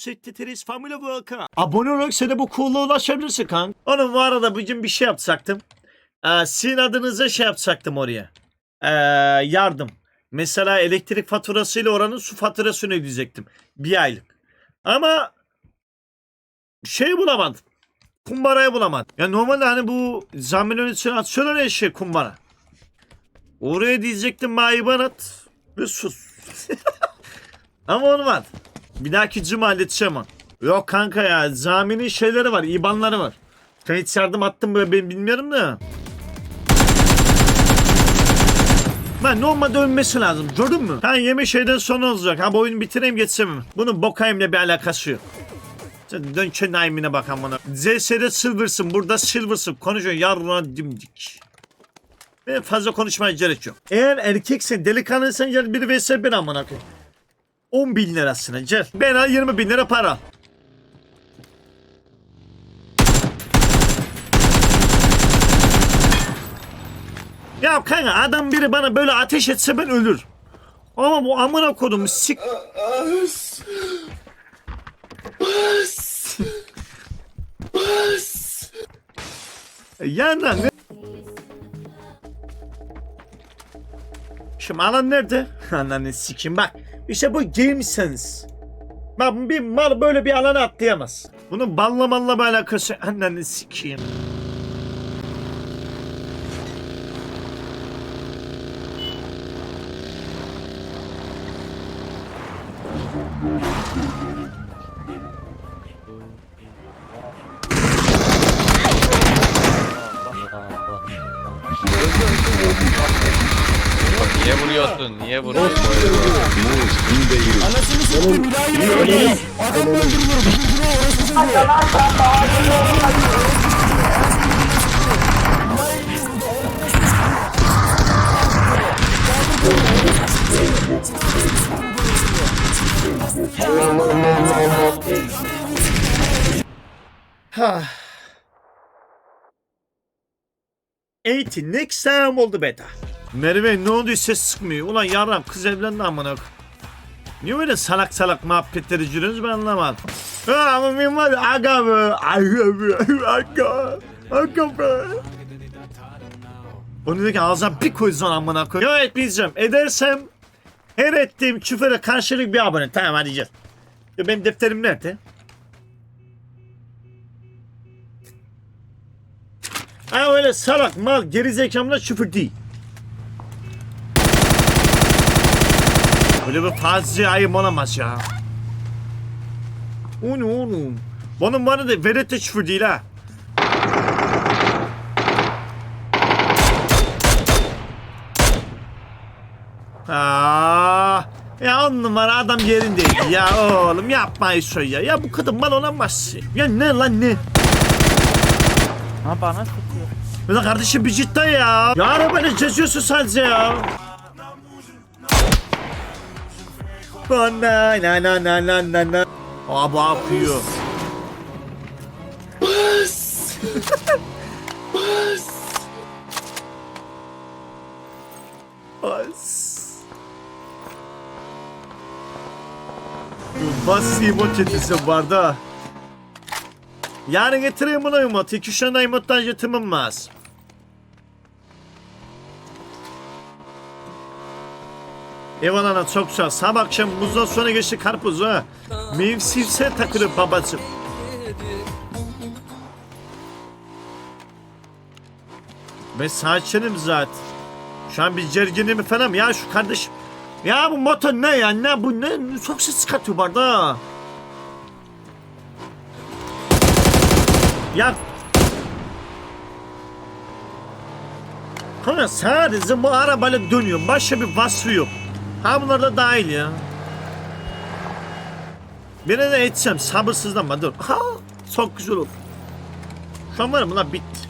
Setteteriz Family Welcome. Abone olarak sen de bu cool'a ulaşabilirsin kanka. Onun bu arada bugün bir şey yapacaktım. Ee, sizin adınıza şey yapacaktım oraya. Ee, yardım. Mesela elektrik faturasıyla oranın su faturasını ödeyecektim. Bir aylık. Ama şey bulamadım. Kumbarayı bulamadım. Ya normalde hani bu zamin yöneticini atıyorlar ya şey kumbara. Oraya diyecektim mayiban at ve sus. Ama olmadı. Bir dahaki cuma halledeceğim onu. Yok kanka ya zaminin şeyleri var, ibanları var. Sen hiç yardım attın mı ben bilmiyorum da. Ben normalde ölmesi lazım. Gördün mü? Ha yeme şeyden sonra olacak. Ha bu oyunu bitireyim geçsem. Bunun Bokayim'le bir alakası yok. Sen dön kendi aimine bakan bana. ZS'de silver'sın. Burada silver'sın. Konuşuyorsun yarına dimdik. Ve fazla konuşmaya gerek yok. Eğer erkeksen delikanlıysan gel bir vs bir amına koyayım. 10 bin lirasına gel. Ben al 20 bin lira para. Ya kanka adam biri bana böyle ateş etse ben ölür. Ama bu amına kodum sik... Bas. Bas. Bas. Yandan ne? Şimdi alan nerede? Ananı sikim bak. İşte bu game sense. Bak bir mal böyle bir alana atlayamaz. Bunun bir alakası. Ananı sikeyim. Çocuğu. Ha. 80 next time oldu beta. Merve ne oldu ses sıkmıyor. Ulan yarram kız evlendi amına. Niye böyle salak salak muhabbetleri yürüyorsunuz ben anlamadım. Ama benim var ya aga be. Aga be. Aga. Aga be. Onu diyor ki ağzına bir koysan amına koy. Yok etmeyeceğim. Edersem her ettiğim küfüre karşılık bir abone. Tamam hadi gel. Ya benim defterim nerede? Ha öyle salak mal gerizekamla küfür değil. Böyle bir fazla ayıp olamaz ya. O ne oğlum? Bunun bana da velet de küfür değil ha. Aa, ya on numara adam yerindeydi ya oğlum yapma şu ya. Ya bu kadın mal olamaz. Ya ne lan ne? Ha bana sıkıyor. Ya kardeşim bir cidden ya. Ya arabayla geziyorsun sadece ya. Bana na na na na na na. Aa bu akıyor. Bas. Bas. Bas. Bas emot getirsin barda. Yarın getireyim bunu emot. İki üç tane emottan getirmem lazım. Eyvallah ana çok sağ. Sabah akşam muzdan sonra geçti karpuz ha. Mevsimsel takılır babacım. Ben saçınım zaten. Şu an bir gerginim falan ya şu kardeşim. Ya bu motor ne ya ne bu ne çok ses çıkartıyor barda. Ya Kanka sadece bu arabayla dönüyor. Başka bir vasfı yok. Ha bunlar da dahil ya. Birine de etsem sabırsızlanma dur. Ha çok güzel olur. Şu an var mı lan bitti.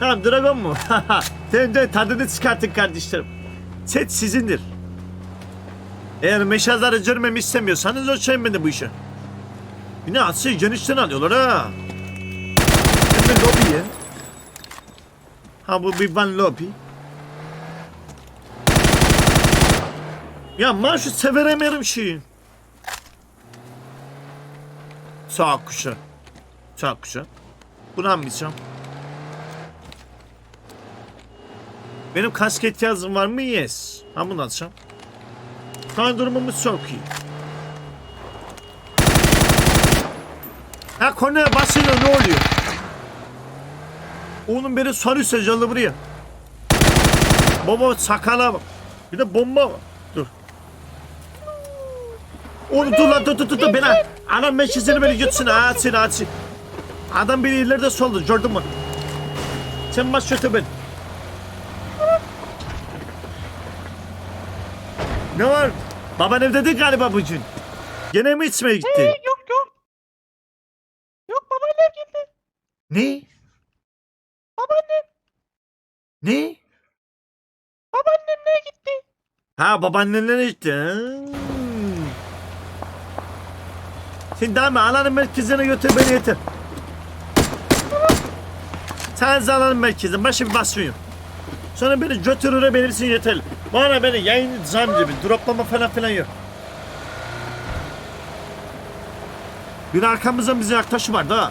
Ha dragon mu? Dön dön tadını çıkartın kardeşlerim. Set sizindir. Eğer meşazları görmemi istemiyorsanız ölçeyin bu işe. Yine Asya'yı genişten alıyorlar ha. Hemen lobiye. Ha bu bir van lobby. Ya maaşı severemerim şeyi. Çok güzel. Çok güzel. Bunu almayacağım. Benim kask ihtiyacım var mı? Yes. Ben bunu alacağım. Şu an durumumuz çok iyi. Ha kornaya basınca ne oluyor? Oğlum beni sarıyorsa canlı buraya. Baba sakala bak. Bir de bomba var. Oğlum dur lan dur dur dur. dur. Beni anam meşizini beni götürsün. Açsın açsın. Adam beni ileride soldu gördün mü? Sen baş kötü ben. Ne var? Baban evde değil galiba bugün. Gene mi içmeye gitti? Yok yok. Yok babaannem gitti. Ne? Babaannem. Ne? Babaannemle gitti. Ha babaannenlere gitti. Hmm. Daha mı alanın merkezine götür beni yeter. Sen de alanın merkezine başı bir basmıyor. Sonra beni götürür belirsin yeterli. Bana beni yayın zam gibi droplama falan filan yok. Bir arkamızdan bize yaklaşım var da.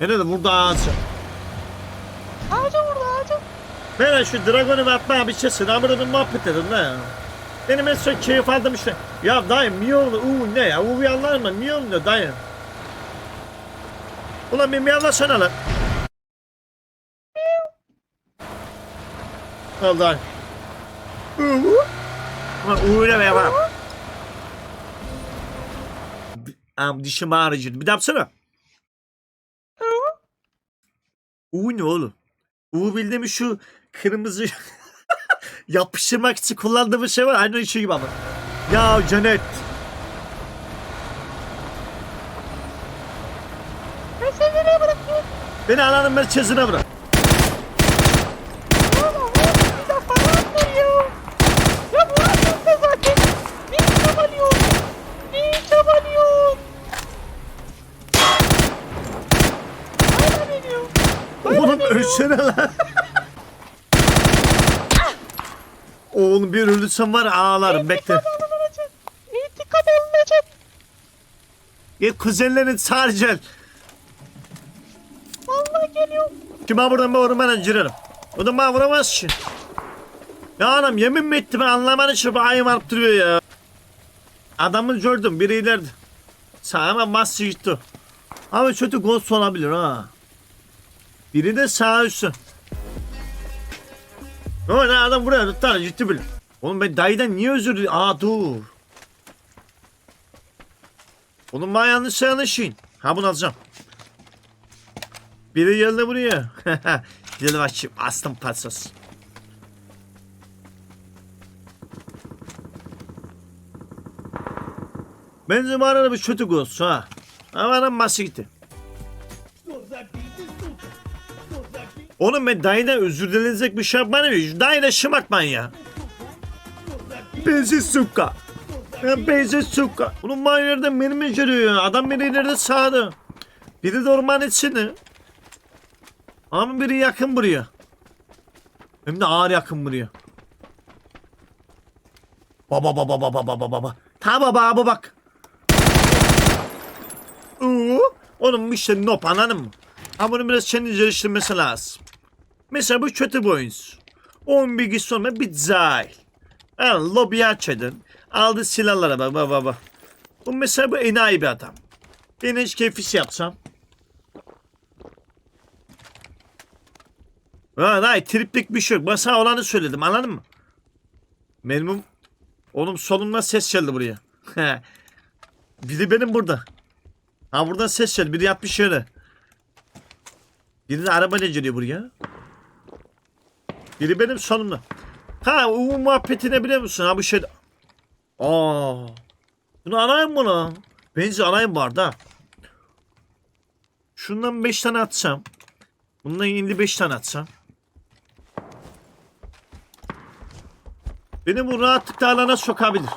Nerede burada ağacı? Ağaca vurdu ağaca. Ben şu Dragon'u atmaya bir şey sınavını bir muhabbet edin la ya. Benim en son keyif aldım işte. Ya dayı miyav uuu ne ya? Uuu anlar mı? Miyav ne dayı? Ulan bir miyavlasana lan. Al dayı. Uuu. Ulan uuu ne be bak. Am dişim ağrıcı. Bir daha yapsana. Uuu ne oğlum? Uuu bildiğim şu kırmızı yapıştırmak için kullandığımız şey var. Aynı işi gibi ama. Ya Cennet. Ben seni nereye bırakıyorum? Beni alanın merkezine bırak. Oğlum oğlum bize falan veriyor. Ya bu da zaten. Neyi çabalıyorsun? Neyi çabalıyorsun? Hala veriyor. Oğlum ölsene lan. Oğlum bir ölürsem var ya ağlarım bekle. alınacak. İntikam alınacak. Gel kuzenlerin sarcel. Vallahi geliyor. Kime buradan ben ormana girerim. O da bana vuramaz ki. Ya anam yemin mi etti ben anlamadım şu ayım alıp duruyor ya. Adamı gördüm biri ileride. Sağ hemen bastı gitti. Ama kötü ghost olabilir ha. Biri de sağ üstü. Ne adam buraya tutar gitti bile. Oğlum ben dayıdan niye özür dilerim? Aa dur. Oğlum ben yanlış yanlışın. Ha bunu alacağım. Biri geldi buraya. Gidelim bakayım. Astım pasas. Bence bu arada bir kötü göz ha. Ama adam bası gitti. Oğlum ben dayıdan özür dilenecek bir şey yapmadım ya. Dayıda şımartmayın ya. Benzi suka. Ya benzi suka. Oğlum bana yerden beni mi görüyor ya? Adam beni ileride sağdı. Biri de orman içinde. Ama biri yakın buraya. Hem de ağır yakın buraya. Baba baba baba baba baba. Ta baba abi bak. Oo, onun işte nop anladın? Ama bunu biraz kendi geliştirmesi lazım. Mesela bu kötü oyuncu. 10 bilgisi sonra bir cahil. Yani lobi açedin. Aldı silahlara bak bak bak. Bu mesela bu enayi bir adam. Ben hiç keyfisi yapsam. Ha hayır triplik bir şey yok. Sana olanı söyledim anladın mı? Benim oğlum solumdan ses geldi buraya. Biri benim burada. Ha buradan ses geldi. Biri yapmış şöyle. Biri de arabayla geliyor buraya. Biri benim solumda. Ha o muhabbetine biliyor musun? Ha bu şey... Aa. Bunu arayayım mı lan? Bence arayayım var da. Şundan 5 tane atsam. Bundan 55 tane atsam. Beni bu rahatlıkla alana sokabilir.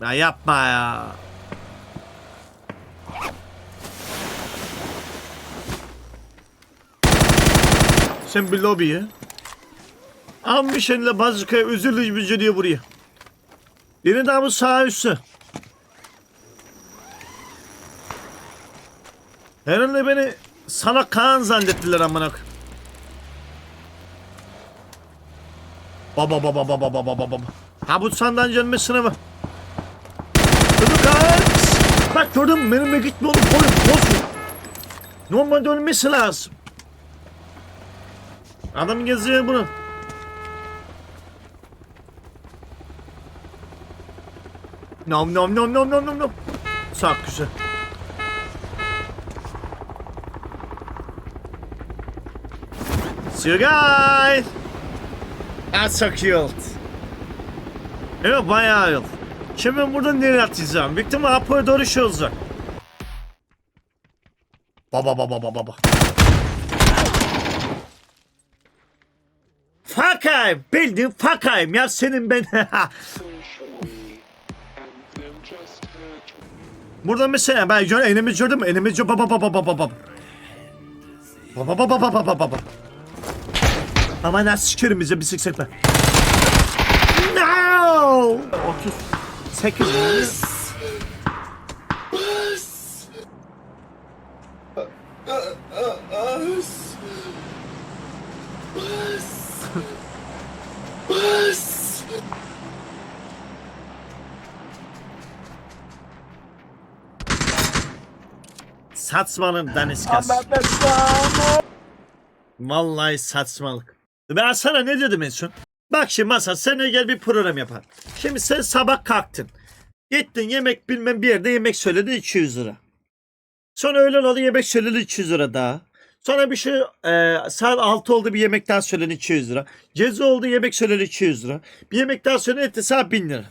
Ya yapma ya. Sen bir lobiye. Almış eline bazukaya üzülü üzülüyor buraya. Biri daha bu sağ üstü. Herhalde beni sana Kaan zannettiler amına. Baba baba baba baba baba baba. Ha bu sandan gelme sınavı. Dur kaç. Bak gördün mü benimle gitme oğlum boyun boz. Normalde ölmesi lazım. Adam geziyor bunu. Nom nom nom nom nom nom nom. Sağ güzel. See you guys. That's so cute. Evet bayağı yıl. Şimdi ben buradan nereye atacağım? Büyük ihtimalle Apo'ya doğru şey olacak. Baba baba baba baba. Fakayım. Bildiğin fakayım ya senin ben. Burada mesela ben gör, enemi gördüm mü? Enemi gördüm. Baba baba baba baba. Baba baba baba baba. Ama nasıl sikerim bize bir sık ben. No! 38 Saçmanın daniskası. Vallahi saçmalık. Ben sana ne dedim en son? Bak şimdi masa sen gel bir program yapar. Şimdi sen sabah kalktın. Gittin yemek bilmem bir yerde yemek söyledi 200 lira. Sonra öğlen oldu yemek söyledi 200 lira daha. Sonra bir şey e, saat 6 oldu bir yemek daha söyledi 200 lira. Gece oldu yemek söyledi 200 lira. Bir yemek daha söyledi etti saat 1000 lira.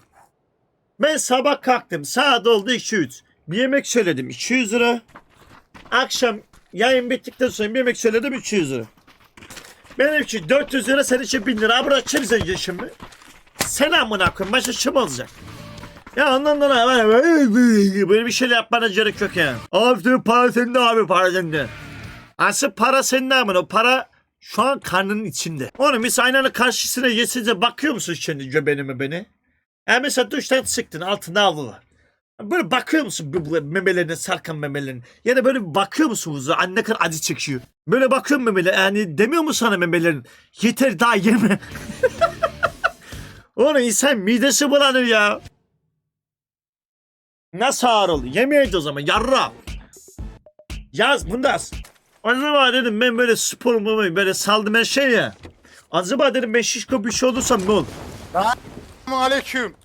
Ben sabah kalktım saat oldu 200. Bir yemek söyledim 200 lira. Akşam yayın bittikten sonra bir yemek söyledim 200 lira. Benim için 400 lira senin için 1000 lira. Bırak kim zengin şimdi? Sen amına koyayım. Başka kim olacak? Ya ondan sonra böyle, bir şeyler yapmana gerek yok yani. Abi senin para sende abi para sende. Asıl para senin amına. O para şu an karnının içinde. Onu biz aynanın karşısına yesince bakıyor musun şimdi göbenime beni? Ya mesela duştan sıktın altında havlu var. Böyle bakıyor musun memelerine sarkan memelerine? Ya da böyle bakıyor musun buza? Anne ne kadar acı çekiyor. Böyle bakıyor musun memele? Yani demiyor mu sana memelerin? Yeter daha yeme. Onu insan midesi bulanır ya. Nasıl ağır oldu? Yemeydi o zaman yarra. Yaz bundas. Acaba dedim ben böyle spor mu böyle saldım her şey ya. Acaba dedim ben şişko bir şey olursam ne olur? Aleyküm.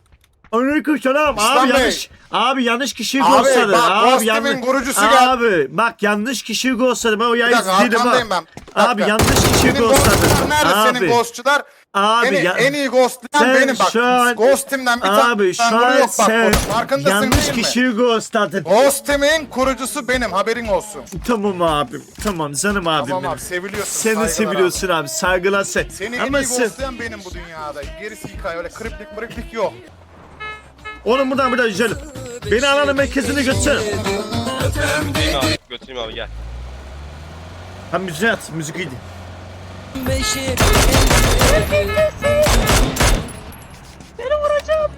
Aleyküm selam. İslam Abi Bey. yanlış. Abi yanlış kişiyi Abi, gösterdi. bak, abi yanlış. kurucusu geldi. Abi bak yanlış kişiyi gösterdi. Ben o Bir yayın dakika izledim arkandayım bak. ben. Bir Abi dakika. yanlış kişiyi Senin gösterdi. ghostçular nerede Abi. senin ghostçular? Abi en, ya. en iyi ghostlayan Sen benim bak. şu an- Ghostim'den bir Abi şu tane an yok bak sen. Farkındasın yanlış değil mi? kişiyi gösterdin. Ghostim'in kurucusu benim haberin olsun. Tamam abim. Tamam canım abim Tamam benim. abi seviliyorsun. Seni saygılar seviyorsun abi. Saygılar sen. Abi. Seni en iyi sen... ghostlayan benim bu dünyada. Gerisi hikaye öyle kriplik mriplik yok. Oğlum buradan buradan güzelim. Beni ananın merkezine götür. Götüreyim abi, götüreyim abi gel. Ha müzik at. Müzik iyiydi. Seni vuracağım.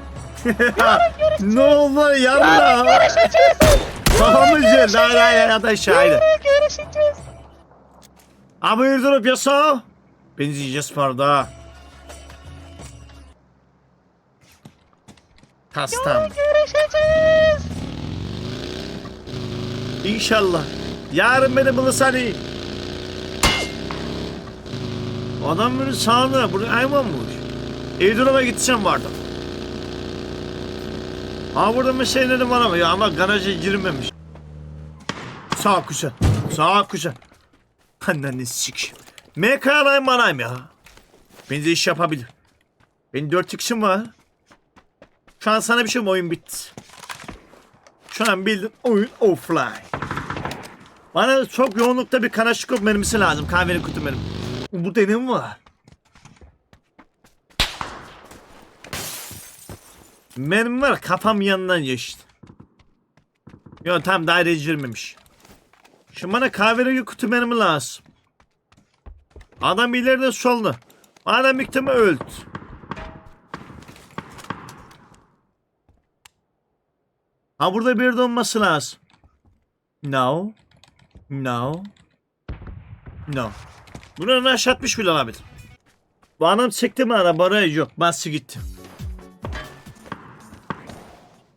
ne oldu yarra? Tamam mı güzel? Hayır hayır hayır aşağı haydi. Görüşeceğiz. Ama yürüdürüp yasa. Benzeyeceğiz parda. Kastam. Görüşeceğiz. İnşallah. Yarın beni bulursan iyi. Adam beni sağında. Burada hayvan mı? Eydurum'a gideceğim vardı. Ha burada bir şeyleri var ama ya ama garaja girmemiş. Sağ kuşa. Sağ kuşa. Anneni sik. MK alayım banayım ya. Bence iş yapabilir. Benim dört kişim var. Şu an sana bir şey mi oyun bitti. Şu an bildin oyun offline. Bana çok yoğunlukta bir kanaşikop mermisi lazım. Kahvenin kutu mermi. Bu denem var. Mermi var kafam yanından geçti. Yok tam daire girmemiş. Şimdi bana kahverengi kutu mermi lazım. Adam ileride solda. Adam büktüme öldü. Ha burada bir yerde olması lazım. No. No. No. Bunu aşağı atmış bile olabilir. Bu adam çekti mi araba oraya yok. Bası gitti.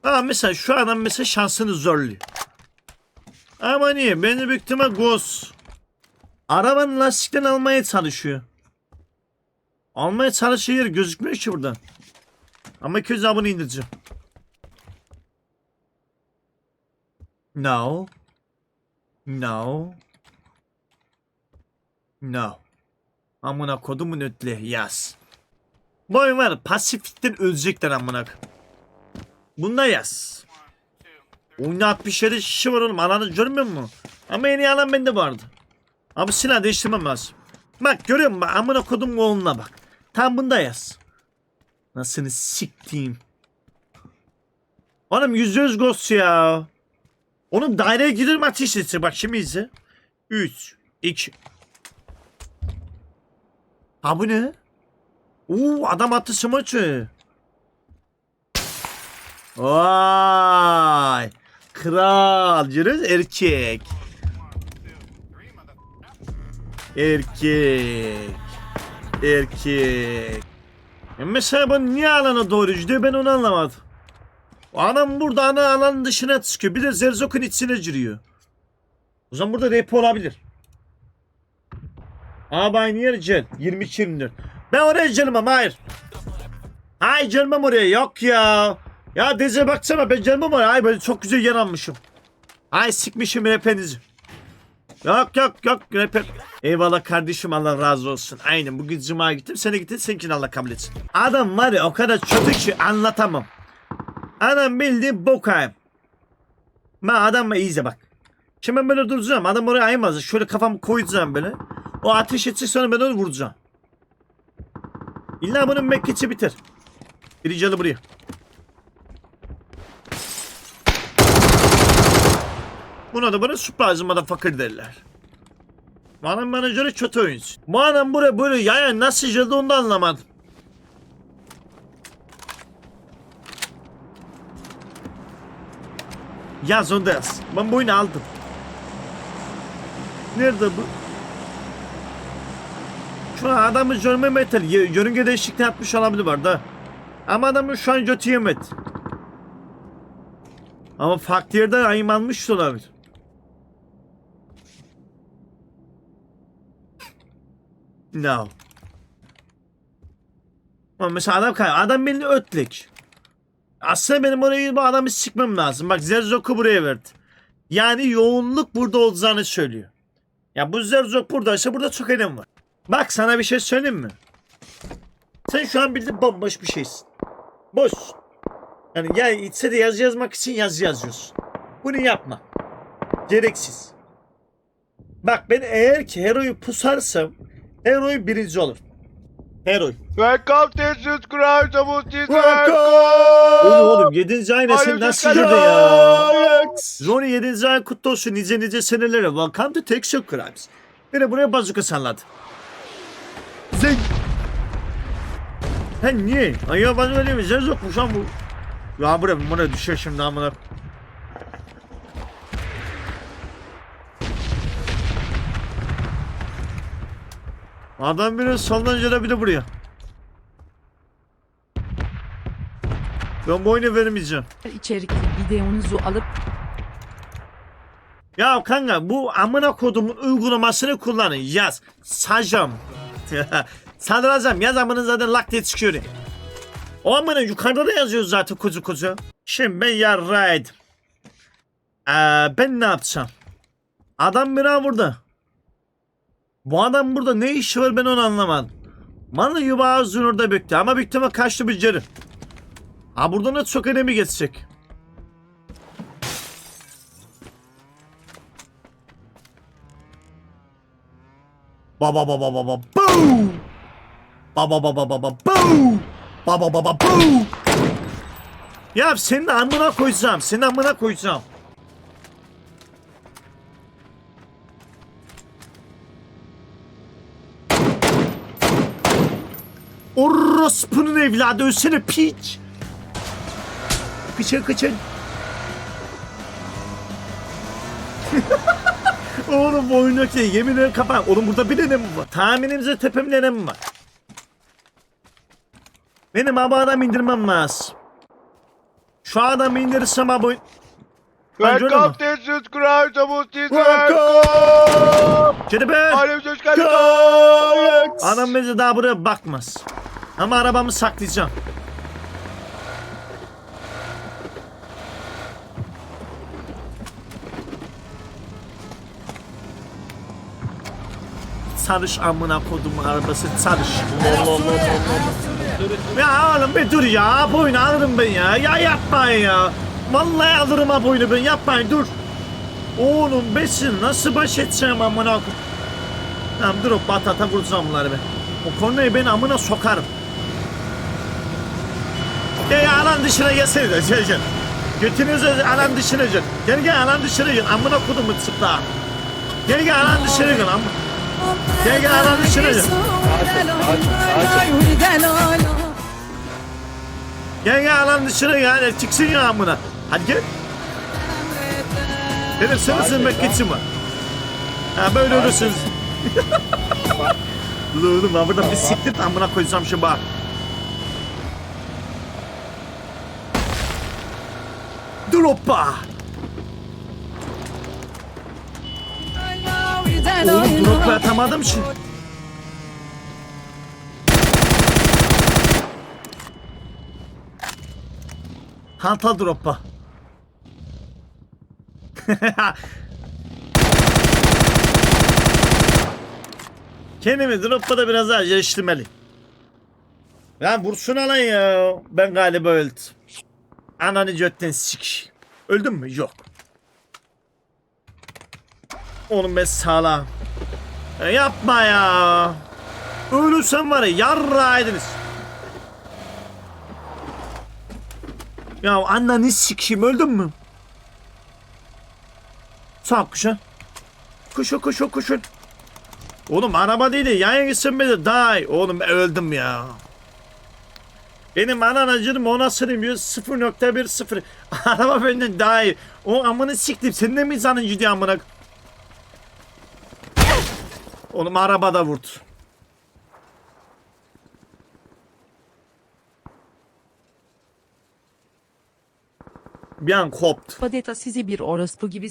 Ha mesela şu adam mesela şansını zorluyor. Ama niye? Beni büyük ihtimal Ghost. Arabanın lastikten almaya çalışıyor. Almaya çalışıyor gözükmüyor ki buradan. Ama 200 abone indireceğim. No. No. No. Amına kodumun ötle yaz. Bu oyun var Pasifik'ten ölecekler amına. Bunda yaz. Oyunda 67 şişi var oğlum. Alanı görmüyor musun? Ama en iyi alan bende vardı. Abi silah değiştirmem lazım. Bak görüyor musun? Amına kodum oğluna bak. Tam bunda yaz. Nasıl siktiğim. Oğlum yüz yüz ghost ya. Onun daireye giderim ateş etse. Bak şimdi izle. 3, 2. Ha bu ne? Oo adam attı smaçı. Vay. Kral. Görüyoruz erkek. Erkek. Erkek. E mesela bu niye alana doğru gidiyor ben onu anlamadım. O Adam burada ana alanın dışına çıkıyor. Bir de Zerzok'un içine giriyor. O zaman burada rap olabilir. Abi aynı yer gel. 22-24. Ben oraya gelmem hayır. Hayır gelmem oraya yok ya. Ya Deze baksana ben gelmem oraya. Ay ben çok güzel yer almışım. Ay sikmişim hepinizi. Yok yok yok rap Eyvallah kardeşim Allah razı olsun. Aynen bugün cuma gittim. Sene gittin seninkini Allah kabul etsin. Adam var ya o kadar kötü ki anlatamam. Adam bildiğin bokayım. Ben adamla iyice bak. Şimdi ben böyle duracağım. Adam oraya aymaz. Şöyle kafamı koyacağım böyle. O ateş edecek sonra ben onu vuracağım. İlla bunun mekkesi biter. Biri canı buraya. Buna da bana surprise motherfucker derler. Bu adam bana göre kötü oyuncu. Bu buraya böyle yaya nasıl geldi onu da anlamadım. Da yaz. Ben bu oyunu aldım. Nerede bu? Şu an adamı görme metal. Yörünge değişikliği yapmış olabilir var da. Ama adamın şu an götü yemedi. Ama farklı yerden ayımanmış da olabilir. No. Ama mesela adam kay adam beni ötlek. Aslında benim orayı bu adamı sikmem lazım. Bak Zerzok'u buraya verdi. Yani yoğunluk burada olacağını söylüyor. Ya bu Zerzok buradaysa burada çok önem var. Bak sana bir şey söyleyeyim mi? Sen şu an bildiğin bomboş bir şeysin. Boş. Yani ya içse de yazı yazmak için yazı yazıyorsun. Bunu yapma. Gereksiz. Bak ben eğer ki Hero'yu pusarsam Hero'yu birinci olur. Hero'yu. Welcome to Jesus Christ of Oğlum oğlum 7. ay Hayırlı nasıl girdi ya? Johnny 7. ay kutlu olsun nice nice senelere. Welcome to Texas Crimes. Beni buraya bazuka salladı. Zeng. Ha niye? Ay ya bana öyle mi? Zer yokmuş lan bu. Ya buraya buna düşüyor şimdi amına. Adam biri soldan gelebilir buraya. Ben bu oyunu vermeyeceğim. içerikli videonuzu alıp Ya kanka bu amına kodumun uygulamasını kullanın yaz. Sajam. Sadrazam yaz amına zaten lak diye çıkıyor. O amına yukarıda da yazıyor zaten kuzu kuzu. Şimdi ben yarraydım. Ee, ben ne yapacağım? Adam bira burada. Bu adam burada ne işi var ben onu anlamadım. Bana yuva ağzını orada büktü ama büktü ama kaçtı beceri. Ha burada ne çok önemli geçecek. Baba baba baba boo. Baba baba baba boo. Baba baba boo. Ya senin amına koyacağım. Senin amına koyacağım. Orospunun evladı ölsene piç. Kıçın kıçın. Oğlum bu oyun ya yemin ederim kapan. Oğlum burada bir tane mi var? Tahminimizde tepemde ne mi var? Benim abi adam indirmem lazım. Şu adamı indirirsem abi? Welcome to Christ of Jesus. Welcome. Geri be. Aleyküm selam. Gayet. Adam bize daha buraya bakmaz. Ama arabamı saklayacağım. Sarış amına kodum arabası sarış. Ya oğlum bir dur ya boynu alırım ben ya. Ya yapmayın ya. Vallahi alırım ha boynu ben yapmayın dur. Oğlum besin nasıl baş edeceğim amına koyayım. Tamam dur o batata vuracağım bunları ben. O kornayı ben amına sokarım. Gel ya alan dışına gelsene de gel gel. Götünüzü alan dışına gel. Gel gel alan dışına gel. Amına kodumu çıpla. Gel gel alan dışına gel. Am gel gel alan dışına gel. Gel gel alan dışına gel. Çıksın ya amına. Hadi gel. Dedim sana sığınmak geçsin var. Ha böyle ölürsünüz. Dur oğlum ben burada bir siktir amına koysam şu bak. Dur hoppa. Oğlum dur hoppa atamadım şimdi. Hantal droppa. Kendimi droppa biraz daha geliştirmeli. Lan vursun alan ya. Ben galiba öldüm. Ananı götten sik. Öldüm mü? Yok. Oğlum ben sağlam. Ya yapma ya. Ölürsen var ya yarraydınız. Ya ananı sikeyim öldün mü? Sağ kuşa. Kuşu kuşu kuşu. Oğlum araba değil de yan gitsin beni iyi. Oğlum öldüm ya. Benim ananacım ona sürmüyor 0.10 Araba benden daha iyi. O amını siktim. Sen de mi zanın ciddi amına? Oğlum arabada vurdu. Bir an koptu. Padeta sizi bir orospu gibi